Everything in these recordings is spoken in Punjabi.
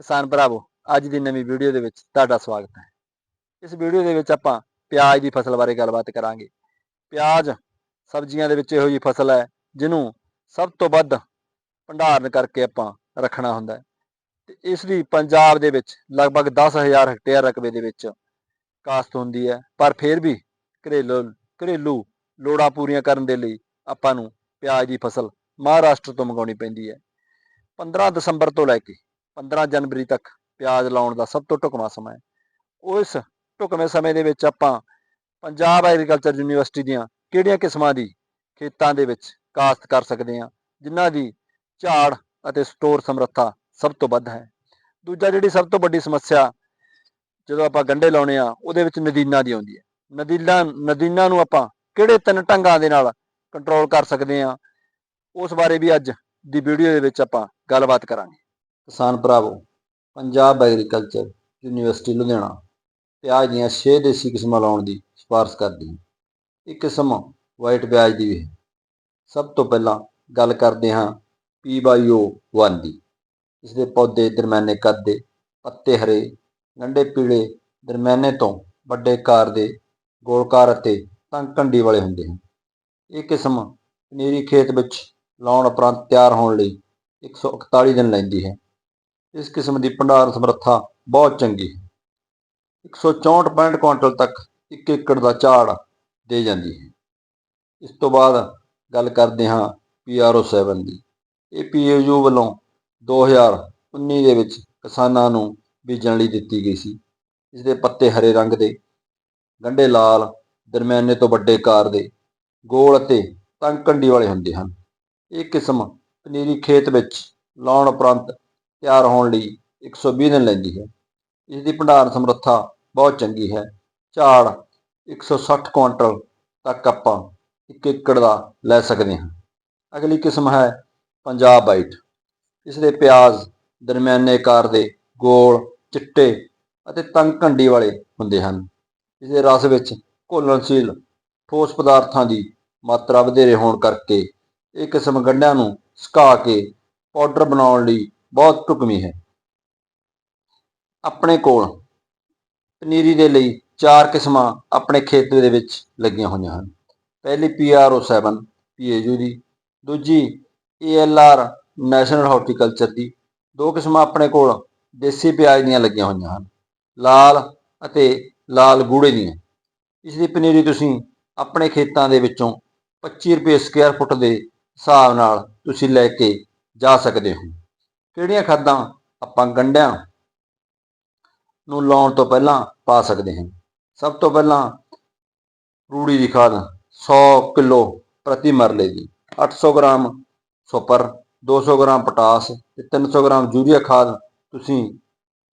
ਕਿਸਾਨ ਭਰਾਵੋ, ਅੱਜ ਦੀ ਨਵੀਂ ਵੀਡੀਓ ਦੇ ਵਿੱਚ ਤੁਹਾਡਾ ਸਵਾਗਤ ਹੈ। ਇਸ ਵੀਡੀਓ ਦੇ ਵਿੱਚ ਆਪਾਂ ਪਿਆਜ਼ ਦੀ ਫਸਲ ਬਾਰੇ ਗੱਲਬਾਤ ਕਰਾਂਗੇ। ਪਿਆਜ਼ ਸਬਜ਼ੀਆਂ ਦੇ ਵਿੱਚ ਇਹੋ ਜਿਹੀ ਫਸਲ ਹੈ, ਜਿਹਨੂੰ ਸਭ ਤੋਂ ਵੱਧ ਭੰਡਾਰਨ ਕਰਕੇ ਆਪਾਂ ਰੱਖਣਾ ਹੁੰਦਾ ਹੈ। ਤੇ ਇਸ ਦੀ ਪੰਜਾਬ ਦੇ ਵਿੱਚ ਲਗਭਗ 10000 ਹੈਕਟੇਅਰ ਰਕਬੇ ਦੇ ਵਿੱਚ ਕਾਸ਼ਤ ਹੁੰਦੀ ਹੈ, ਪਰ ਫਿਰ ਵੀ ਘਰੇਲੂ ਘਰੇਲੂ ਲੋੜਾਂ ਪੂਰੀਆਂ ਕਰਨ ਦੇ ਲਈ ਆਪਾਂ ਨੂੰ ਪਿਆਜ਼ ਦੀ ਫਸਲ ਮਹਾਰਾਸ਼ਟਰ ਤੋਂ ਮੰਗਾਉਣੀ ਪੈਂਦੀ ਹੈ। 15 ਦਸੰਬਰ ਤੋਂ ਲੈ ਕੇ 15 ਜਨਵਰੀ ਤੱਕ ਪਿਆਜ਼ ਲਾਉਣ ਦਾ ਸਭ ਤੋਂ ਢੁਕਵਾਂ ਸਮਾਂ ਹੈ। ਉਸ ਢੁਕਵੇਂ ਸਮੇਂ ਦੇ ਵਿੱਚ ਆਪਾਂ ਪੰਜਾਬ ਐਗਰੀਕਲਚਰ ਯੂਨੀਵਰਸਿਟੀ ਦੀਆਂ ਕਿਹੜੀਆਂ ਕਿਸਮਾਂ ਦੀ ਖੇਤਾਂ ਦੇ ਵਿੱਚ ਕਾਸ਼ਤ ਕਰ ਸਕਦੇ ਹਾਂ, ਜਿਨ੍ਹਾਂ ਦੀ ਝਾੜ ਅਤੇ ਸਟੋਰ ਸਮਰੱਥਾ ਸਭ ਤੋਂ ਵੱਧ ਹੈ। ਦੂਜਾ ਜਿਹੜੀ ਸਭ ਤੋਂ ਵੱਡੀ ਸਮੱਸਿਆ ਜਦੋਂ ਆਪਾਂ ਗੰਢੇ ਲਾਉਣੇ ਆ ਉਹਦੇ ਵਿੱਚ ਨਦੀਨਾਂ ਦੀ ਆਉਂਦੀ ਹੈ। ਨਦੀਨਾਂ ਨਦੀਨਾਂ ਨੂੰ ਆਪਾਂ ਕਿਹੜੇ ਤਿੰਨ ਢੰਗਾਂ ਦੇ ਨਾਲ ਕੰਟਰੋਲ ਕਰ ਸਕਦੇ ਹਾਂ, ਉਸ ਬਾਰੇ ਵੀ ਅੱਜ ਦੀ ਵੀਡੀਓ ਦੇ ਵਿੱਚ ਆਪਾਂ ਗੱਲਬਾਤ ਕਰਾਂਗੇ। ਕਿਸਾਨ ਭਰਾਵੋ, ਪੰਜਾਬ ਐਗਰੀਕਲਚਰ ਯੂਨੀਵਰਸਿਟੀ ਲੁਧਿਆਣਾ ਪਿਆਜ਼ ਦੀਆਂ 6 ਦੇਸੀ ਕਿਸਮਾਂ ਲਾਉਣ ਦੀ ਸਿਫਾਰਸ਼ ਕਰਦੀ ਹੈ। ਇਹ ਕਿਸਮ ਵਾਈਟ ਪਿਆਜ਼ ਦੀ ਵੀ ਹੈ। ਸਭ ਤੋਂ ਪਹਿਲਾਂ ਗੱਲ ਕਰਦੇ ਹਾਂ ਪੀਵਾਈਓ 1 ਦੀ ਇਸ ਦੇ। ਪੌਦੇ ਦਰਮਿਆਨੇ ਕੱਦ ਦੇ ਪੱਤੇ ਹਰੇ ਗੰਢੇ ਪੀਲੇ, ਦਰਮਿਆਨੇ ਤੋਂ ਵੱਡੇ ਕਾਰ ਦੇ ਗੋਲਕਾਰ ਅਤੇ ਤੰਗ ਕੰਡੀ ਵਾਲੇ ਹੁੰਦੇ ਹਨ। ਇਹ ਕਿਸਮ ਪਨੀਰੀ ਖੇਤ ਵਿੱਚ ਲਾਉਣ ਉਪਰੰਤ ਤਿਆਰ ਹੋਣ ਲਈ 141 ਦਿਨ ਲੈਂਦੀ ਹੈ। ਇਸ ਕਿਸਮ ਦੀ ਭੰਡਾਰ ਸਮਰੱਥਾ ਬਹੁਤ ਚੰਗੀ ਹੈ। 164 ਕੁਇੰਟਲ ਤੱਕ 1 ਏਕੜ ਦਾ ਝਾੜ ਦੇ ਜਾਂਦੀ ਹੈ। ਇਸ ਤੋਂ ਬਾਅਦ ਗੱਲ ਕਰਦੇ ਹਾਂ ਪੀਆਰਓ 7 ਦੀ। ਇਹ ਪੀਏਯੂ ਵੱਲੋਂ 2019 ਦੇ ਵਿੱਚ ਕਿਸਾਨਾਂ ਨੂੰ ਬੀਜਣ ਲਈ ਦਿੱਤੀ ਗਈ ਸੀ। ਇਸ ਦੇ ਪੱਤੇ ਹਰੇ ਰੰਗ ਦੇ, ਗੰਢੇ ਲਾਲ, ਦਰਮਿਆਨੇ ਤੋਂ ਵੱਡੇ ਕਾਰ ਦੇ, ਗੋਲ ਅਤੇ ਤੰਗ ਕੰਡੀ ਵਾਲੇ ਹੁੰਦੇ ਹਨ। ਇਹ ਕਿਸਮ ਪਨੀਰੀ ਖੇਤ ਵਿੱਚ ਲਾਉਣ ਉਪਰੰਤ ਤਿਆਰ ਹੋਣ ਲਈ 120 ਦਿਨ ਲੈਂਦੀ ਹੈ। ਇਸ ਦੀ ਭੰਡਾਰ ਸਮਰੱਥਾ ਬਹੁਤ ਚੰਗੀ ਹੈ। ਝਾੜ 160 ਕੁਇੰਟਲ ਤੱਕ ਆਪਾਂ ਇੱਕ ਏਕੜ ਦਾ ਲੈ ਸਕਦੇ ਹਾਂ। ਅਗਲੀ ਕਿਸਮ ਹੈ ਪੰਜਾਬ ਵਾਈਟ ਇਸ ਦੇ ਪਿਆਜ਼ ਦਰਮਿਆਨੇ ਆਕਾਰ ਦੇ ਗੋਲ, ਚਿੱਟੇ ਅਤੇ ਤੰਗ ਘੰਡੀ ਵਾਲੇ ਹੁੰਦੇ ਹਨ। ਇਸ ਦੇ ਰਸ ਵਿੱਚ ਘੋਲਣਸ਼ੀਲ ਠੋਸ ਪਦਾਰਥਾਂ ਦੀ ਮਾਤਰਾ ਵਧੇਰੇ ਹੋਣ ਕਰਕੇ ਇਹ ਕਿਸਮ ਗੰਢਿਆਂ ਨੂੰ ਸੁਕਾ ਕੇ ਪਾਊਡਰ ਬਣਾਉਣ ਲਈ ਬਹੁਤ ਢੁਕਵੀਂ ਹੈ। ਆਪਣੇ ਕੋਲ ਪਨੀਰੀ ਦੇ ਲਈ ਚਾਰ ਕਿਸਮਾਂ ਆਪਣੇ ਖੇਤ ਦੇ ਵਿੱਚ ਲੱਗੀਆਂ ਹੋਈਆਂ ਹਨ। ਪਹਿਲੀ ਪੀਆਰਓ 7 ਪੀਏਯੂ ਦੀ, ਦੂਜੀ ਏਐਲਆਰ ਨੈਸ਼ਨਲ ਹਾਰਟੀਕਲਚਰ ਦੀ, ਦੋ ਕਿਸਮਾਂ ਆਪਣੇ ਕੋਲ ਦੇਸੀ ਪਿਆਜ਼ ਦੀਆਂ ਲੱਗੀਆਂ ਹੋਈਆਂ ਹਨ, ਲਾਲ ਅਤੇ ਲਾਲ ਗੂੜੇ ਦੀਆਂ। ਇਸ ਦੀ ਪਨੀਰੀ ਤੁਸੀਂ ਆਪਣੇ ਖੇਤਾਂ ਦੇ ਵਿੱਚੋਂ 25 ਰੁਪਏ ਸਕੁਅਰ ਫੁੱਟ ਦੇ ਹਿਸਾਬ ਨਾਲ ਤੁਸੀਂ ਲੈ ਕੇ ਜਾ ਸਕਦੇ ਹੋ। ਕਿਹੜੀਆਂ ਖਾਦਾਂ ਆਪਾਂ ਗੰਢਿਆਂ ਨੂੰ ਲਾਉਣ ਤੋਂ ਪਹਿਲਾਂ ਪਾ ਸਕਦੇ ਹਾਂ? ਸਭ ਤੋਂ ਪਹਿਲਾਂ ਰੂੜੀ ਦੀ ਖਾਦ 100 ਕਿਲੋ ਪ੍ਰਤੀ ਮਰਲੇ ਦੀ। 800 ਗ੍ਰਾਮ ਸੁਪਰ 200 ਗ੍ਰਾਮ ਪੋਟਾਸ ਤੇ 300 ਗ੍ਰਾਮ ਯੂਰੀਆ ਖਾਦ ਤੁਸੀਂ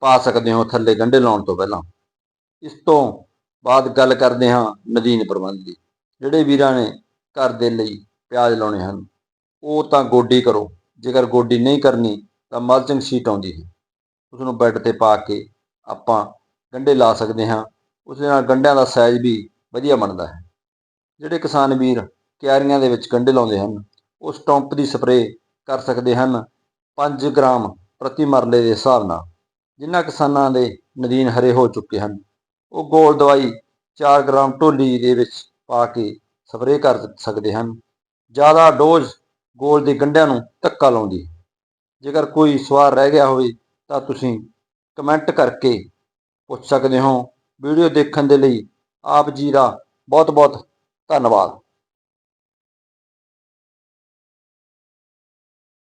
ਪਾ ਸਕਦੇ ਹੋ ਥੱਲੇ ਗੰਢੇ ਲਾਉਣ ਤੋਂ ਪਹਿਲਾਂ। ਇਸ ਤੋਂ ਬਾਅਦ ਗੱਲ ਕਰਦੇ ਹਾਂ ਨਦੀਨ ਪ੍ਰਬੰਧ ਦੀ। ਜਿਹੜੇ ਵੀਰਾਂ ਨੇ ਘਰ ਦੇ ਲਈ ਪਿਆਜ਼ ਲਾਉਣੇ ਹਨ, ਉਹ ਤਾਂ ਗੋਡੀ ਕਰੋ। ਜੇਕਰ ਗੋਡੀ ਨਹੀਂ ਕਰਨੀ ਤਾਂ ਮਲਚਿੰਗ ਸ਼ੀਟ ਆਉਂਦੀ ਹੈ। ਉਸ ਨੂੰ ਬੈੱਡ ਤੇ ਪਾ ਕੇ ਆਪਾਂ ਗੰਢੇ ਲਾ ਸਕਦੇ ਹਾਂ। ਉਸ ਦੇ ਨਾਲ ਗੰਢਿਆਂ ਦਾ ਸਾਈਜ਼ ਵੀ ਵਧੀਆ ਬਣਦਾ ਹੈ। ਜਿਹੜੇ ਕਿਸਾਨ ਵੀਰ ਕਿਆਰੀਆਂ ਦੇ ਵਿੱਚ ਗੰਢੇ ਲਾਉਂਦੇ ਹਨ, ਉਹ ਸਟੰਪ ਦੀ ਸਪਰੇਅ ਕਰ ਸਕਦੇ ਹਨ 5 ਗ੍ਰਾਮ ਪ੍ਰਤੀ ਮਰਲੇ ਦੇ ਹਿਸਾਬ ਨਾਲ। ਜਿਨ੍ਹਾਂ ਕਿਸਾਨਾਂ ਦੇ ਨਦੀਨ ਹਰੇ ਹੋ ਚੁੱਕੇ ਹਨ, ਉਹ ਗੋਲ ਦਵਾਈ 4 ਗ੍ਰਾਮ ਢੋਲੀ ਦੇ ਵਿੱਚ ਪਾ ਕੇ ਸਪਰੇਅ ਕਰ ਸਕਦੇ ਹਨ। ਜ਼ਿਆਦਾ ਡੋਜ਼ ਗੋਲ ਦੇ ਗੰਢਿਆਂ ਨੂੰ ਧੱਕਾ ਲਾਉਂਦੀ ਜੇਕਰ ਕੋਈ ਸਵਾਲ ਰਹਿ ਗਿਆ ਹੋਵੇ ਤਾਂ ਤੁਸੀਂ ਕਮੈਂਟ ਕਰਕੇ ਪੁੱਛ ਸਕਦੇ ਹੋ। ਵੀਡੀਓ ਦੇਖਣ ਦੇ ਲਈ ਆਪ ਜੀ ਦਾ ਬਹੁਤ ਬਹੁਤ ਧੰਨਵਾਦ।